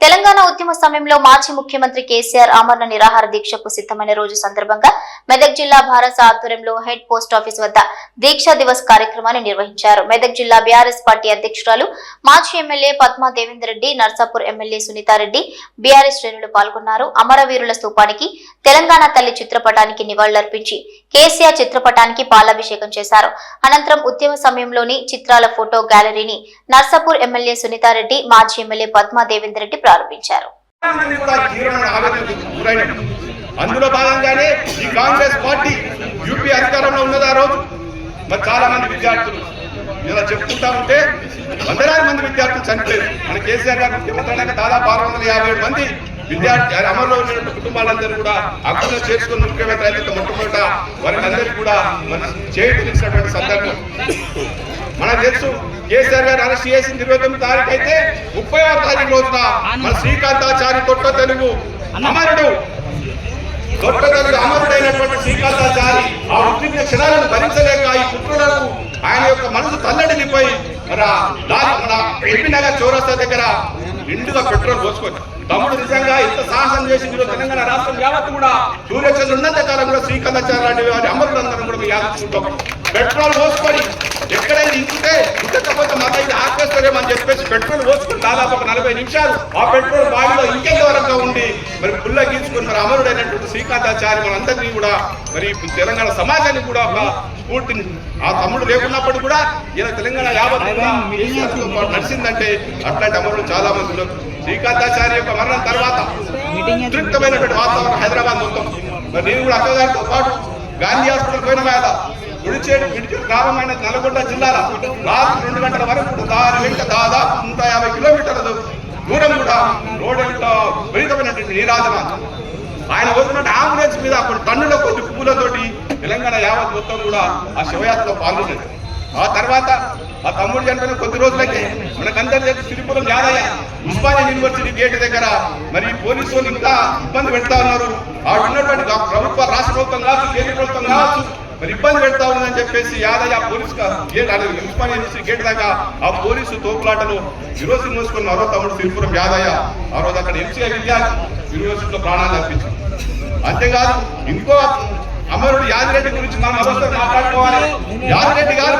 తెలంగాణ ఉద్యమ సమయంలో మాజీ ముఖ్యమంత్రి కేసీఆర్ ఆమరణ నిరాహార దీక్షకు సిద్ధమైన రోజు సందర్భంగా మెదక్ జిల్లా భారత ఆధ్వర్యంలో హెడ్ పోస్ట్ ఆఫీస్ వద్ద దీక్షా దివస్ కార్యక్రమాన్ని నిర్వహించారు. మెదక్ జిల్లా బీఆర్ఎస్ పార్టీ అధ్యక్షురాలు మాజీ MLA Padma Devender Reddy Narsapur MLA Sunitha Reddy BRS శ్రేణులు పాల్గొన్నారు. అమరవీరుల స్థూపానికి తెలంగాణ తల్లి చిత్రపటానికి నివాళులర్పించి కేసీఆర్ చిత్రపటానికి పాలాభిషేకం చేశారు. అనంతరం ఉద్యమ సమయంలోని చిత్రాల ఫోటో గ్యాలరీని నర్సాపూర్ ఎమ్మెల్యే సునీతారెడ్డి మాజీ ఎమ్మెల్యే పద్మా దేవేందర్ రెడ్డి ప్రారంభించారు. అందులో భాగంగానే ఈ కాంగ్రెస్ పార్టీ యూపీ అధికారంలో ఉన్నదా రోజు. మరి చాలా మంది విద్యార్థులు ఇలా చెప్పుకుంటా ఉంటే వందలాది మంది విద్యార్థులు చనిపోయారు. మన కేసీఆర్ గారు ముఖ్యమంత్రి దాదాపు ఆరు వందల యాభై ఏడు మంది విద్యార్థి అమరులో ఉన్నటువంటి కుటుంబాలందరూ కూడా అక్కడ చేసుకుని ముఖ్యమైన అయితే మొట్టమొదట వారందరికీ కూడా మన చేయించినటువంటి సందర్భం. మనకు తెలుసు కేసీఆర్ గారు అరెస్ట్ చేసింది ఇరవై తొమ్మిది తారీఖు అయితే ముప్పై ఆరు తారీఖు రోజున మన శ్రీకాంతాచారి తొట్ట తెలుగు అమరుడు తొట్ట తెలుగు అమరుడైనటువంటి శ్రీకాంతాచారి ఆ ఉద్రిక్త క్షణాలను భరించలేక ఈ పుత్రులకు ఆయన యొక్క మనసు తల్లడిల్లిపోయి మన లా- మన ఎంపీ నగర్ చౌరస్తా దగ్గర నిండుగా పెట్రోల్ పోసుకొని. తమ్ముడు నిజంగా ఇంత సాహసం చేసి మీరు తెలంగాణ రాష్ట్రం యావత్తు కూడా సూర్యచంద్రుడు ఉన్నంత కాలం కూడా శ్రీకాంతాచారి లాంటి వారి అమరులందరం కూడా మేము పెట్రోల్ పోసుకొని ఎక్కడైనా ఇంకితే ఇంకపోతే మాకు ఇది ఆపేస్తారేమని చెప్పేసి పెట్రోల్ పోసుకొని దాదాపు ఒక నలభై నిమిషాలు ఆ పెట్రోల్ బాడీలో ఇంకెంత వరకు ఉండి మరి పుల్ల గీచుకుని మరి అమరుడైనటువంటి శ్రీకాంతాచారి మనందరినీ కూడా మరి తెలంగాణ సమాజానికి కూడా ఒక స్ఫూర్తిని ఆ తమ్ముడు లేకున్నప్పుడు కూడా ఇలా తెలంగాణ పాటు నడిచిందంటే అట్లాంటి అమరులు చాలా మంది ఉన్నారు. శ్రీకాంతాచారి యొక్క మరణం తర్వాత ఉద్రిక్తమైనటువంటి వాతావరణం హైదరాబాద్ మొత్తం. మరి నేను కూడా అక్కగారితో పాటు గాంధీ హాస్పిటల్ పోయిన మీద విడిచేడు విడిచేడు గ్రామమైన నల్గొండ జిల్లాలో రాత్రి రెండు గంటల వరకు దాని వెంట దాదాపు నూట యాభై కిలోమీటర్ల దూరం కూడా రోడ్డు విపరీతమైనటువంటి నీరాజన. ఆయన వస్తున్నట్టు అంబులెన్స్ మీద అప్పుడు టన్నుల కొద్ది పువ్వులతోటి తెలంగాణ యావత్ మొత్తం కూడా ఆ శివయాత్రలో పాల్గొన్నది. ఆ తర్వాత ఆ తమ్ముడు చనిపోయిన కొద్ది రోజులకే మనకందరి దగ్గర సిరిపురం యాదయ్య ఉస్మానియా యూనివర్సిటీ గేట్ దగ్గర మరి పోలీసు వాళ్ళు ఇంకా ఇబ్బంది పెడతా ఉన్నారు. ఆ ఉన్నటువంటి ప్రభుత్వ రాష్ట్ర ప్రభుత్వం కావచ్చు కేంద్ర ప్రభుత్వం కావచ్చు మరి ఇబ్బంది పెడతా ఉన్నదని చెప్పేసి యాదయ్య పోలీసు గా- గేట్ అదే ఉస్మానియా యూనివర్సిటీ గేట్ దాకా ఆ పోలీసు తోపులాటలు ఈరోజు మోసుకున్న మరో తమ్ముడు సిరిపురం యాదయ్య ఆ రోజు అక్కడ ఎంసీఐ విద్యార్థి యూనివర్సిటీలో ప్రాణాలు అర్పించారు. అంతేకాదు ఇంకో అమరుడు యాదిరెడ్డి గురించి మనం అవసరం మాట్లాడుకోవాలి. యాదిరెడ్డి గారు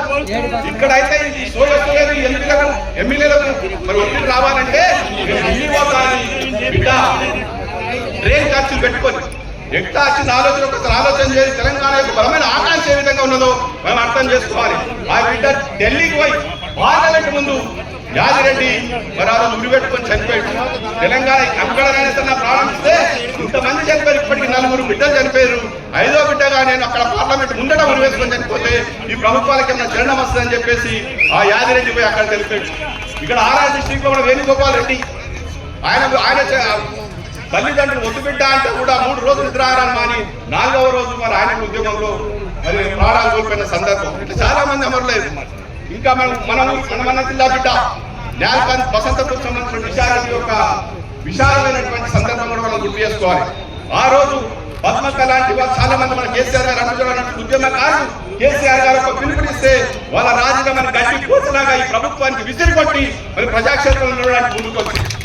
ఇక్కడైతే ఈ సోయలేదు ఎంపీలకు ఎట్లా వచ్చిన ఆలోచన? ఒకసారి ఆలోచన చేసి తెలంగాణ యొక్క బలమైన ఆకాంక్ష ఏ విధంగా ఉన్నదో మనం అర్థం చేసుకోవాలి. ఆ బిడ్డ ఢిల్లీకి పోయి పార్లమెంట్ ముందు యాదిరెడ్డి మరి ఆ రోజు ఉరిపెట్టుకొని చనిపోయాడు. తెలంగాణ అక్కడ ప్రారంభిస్తే ఇంతమంది చనిపోయారు. ఇప్పటికి నలుగురు బిడ్డలు చనిపోయారు. ఐదో బిడ్డగా నేను అక్కడ పార్లమెంట్ ముందట ఉరివేసుకొని చనిపోతే ఈ ప్రభుత్వాలకి ఏమైనా చరణం వస్తుందని చెప్పేసి ఆ యాదిరెడ్డి పోయి అక్కడ తెలిపాడు. ఇక్కడ ఆర్ఆర్ డిస్టిక్లో కూడా వేణుగోపాల్ రెడ్డి ఆయన ఆయన తల్లిదండ్రులు ఒట్టు బిడ్డ అంటే కూడా మూడు రోజులు నిద్రాహారాలు మాని నాలుగవ రోజు మరి ఆయన ఉద్యోగంలో మరి ప్రాణాలు కోల్పోయిన సందర్భం. ఇట్లా చాలా మంది అమరులేదు ఇంకా మనం మనము ఊరు- మన జిల్లా బిడ్డ న్యాయకాంత్ వసంతపూర్ సంబంధించిన విశాఖ యొక్క విశాలమైనటువంటి సందర్భం కూడా మనం గుర్తు చేసుకోవాలి. ఆ రోజు పద్మక లాంటి వాళ్ళు చాలా మంది మన కేసీఆర్ గారు అనుకున్నటువంటి ఉద్యమకారులు కేసీఆర్ గారు ఒక పిలుపునిస్తే వాళ్ళ రాజీనామాని గట్టి కూర్చులాగా ఈ ప్రభుత్వానికి విసిరి కొట్టి మరి ప్రజాక్షేత్రంలో ముందుకు వచ్చింది